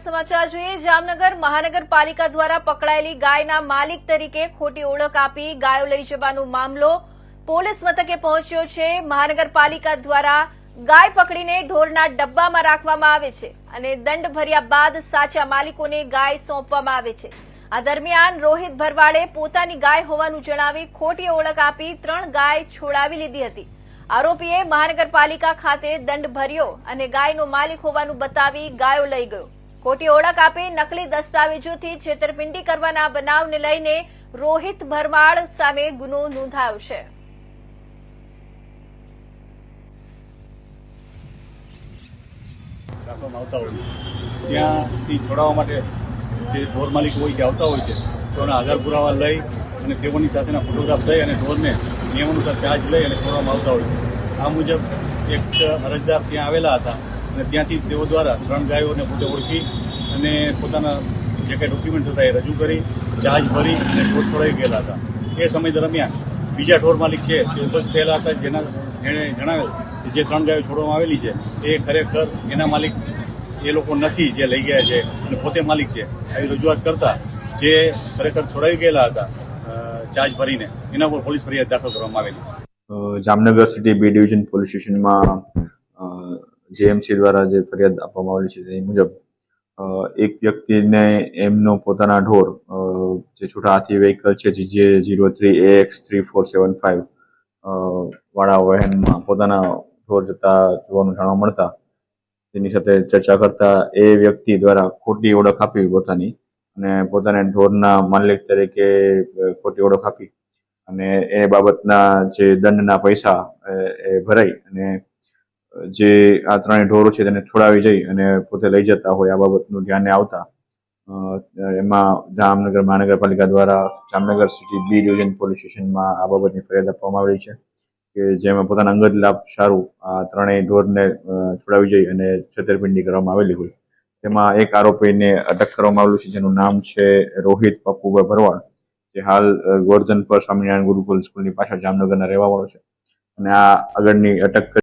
સમાચાર જોઈએ, જામનગર મહાનગરપાલિકા દ્વારા પકડાયેલી ગાયના માલિક તરીકે ખોટી ઓળખ આપી ગાયો લઈ જવાનો મામલો પોલીસ મથકે પહોંચ્યો છે. મહાનગરપાલિકા દ્વારા ગાય પકડીને ઢોરના ડબ્બામાં રાખવામાં આવે છે અને દંડ ભર્યા બાદ સાચા માલિકોને ગાય સોંપવામાં આવે છે. આ દરમિયાન રોહિત ભરવાડે પોતાની ગાય હોવાનું જણાવી ખોટી ઓળખ આપી ત્રણ ગાય છોડાવી લીધી હતી. આરોપીએ મહાનગરપાલિકા ખાતે દંડ ભર્યો અને ગાયનો માલિક હોવાનું બતાવી ગાયો લઈ ગયો. ખોટી ઓળખ આપી નકલી દસ્તાવેજોથી છેતરપિંડી કરવાના બનાવને લઈને રોહિત ભરમાળ સામે ગુનો નોંધાયો છે. ત્યાંથી છોડાવવા માટે જે ઢોર માલિક હોય છે આવતા હોય છે તેઓના આધાર પુરાવા લઈ અને તેઓની સાથેના ફોટોગ્રાફ થઈ અને ઢોરને નિયમાનુસાર ચાર્જ લઈ અને છોડવામાં આવતા હોય છે. આ મુજબ એક અરજદાર ત્યાં આવેલા હતા. અને ત્યાંથી તેઓ દ્વારા ત્રણ ગાયોને પોતે ઓળખી અને પોતાના જે કંઈ ડોક્યુમેન્ટ હતા એ રજૂ કરી ચાર્જ ભરી અને ઢોર છોડાઈ ગયેલા હતા. એ સમય દરમિયાન બીજા ઢોર માલિક છે તે ઉપસ્થિત થયેલા હતા, જેના એણે જણાવેલ કે જે ત્રણ ગાયો છોડવામાં આવેલી છે, એ ખરેખર એના માલિક એ લોકો નથી જે લઈ ગયા છે અને પોતે માલિક છે. આવી રજૂઆત કરતા જે ખરેખર છોડાવી ગયેલા હતા ચાર્જ ભરીને, એના પર પોલીસ ફરિયાદ દાખલ કરવામાં આવેલી Jamnagar city B division police સ્ટેશનમાં જેએમસી દ્વારા જે ફરિયાદ આપવામાં આવેલી છે તે મુજબ એક વ્યક્તિને એમનો પોતાના ઢોર જે છૂટા હાથી વ્હીકલ છે જે zero three A X three four seven five વાળા વહેનમાં પોતાના ઢોર જતા જોવાનું જાણવા મળતા, તેની સાથે ચર્ચા કરતા એ વ્યક્તિ દ્વારા ખોટી ઓળખ આપી પોતાની અને પોતાને ઢોરના માલિક તરીકે ખોટી ઓળખ આપી અને એ બાબતના જે દંડના પૈસા એ ભરાઈ અને જે આ ત્રણેય ઢોરો છે તેને છોડાવી જઈ અને પોતે લઈ જતા હોય આ બાબતનું ધ્યાને આવતા. એમાં જામનગર મહાનગરપાલિકા દ્વારા Jamnagar city B division police સ્ટેશનમાં આ બાબતની ફરિયાદ આપવામાં આવેલી છે કે જેમાં પોતાના અંગત લાભ સારું આ ત્રણેય ઢોરને છોડાવી જઈ અને છેતરપિંડી કરવામાં આવેલી હોય. તેમાં એક આરોપીને અટક કરવામાં આવેલું છે જેનું નામ છે રોહિત પપ્પુભાઈ ભરવાડ, જે હાલ ગોરધન પર સ્વામિનારાયણ ગુરુકુલ સ્કૂલની પાછળ જામનગરના રહેવાવાળો છે. અને આ આગળની અટક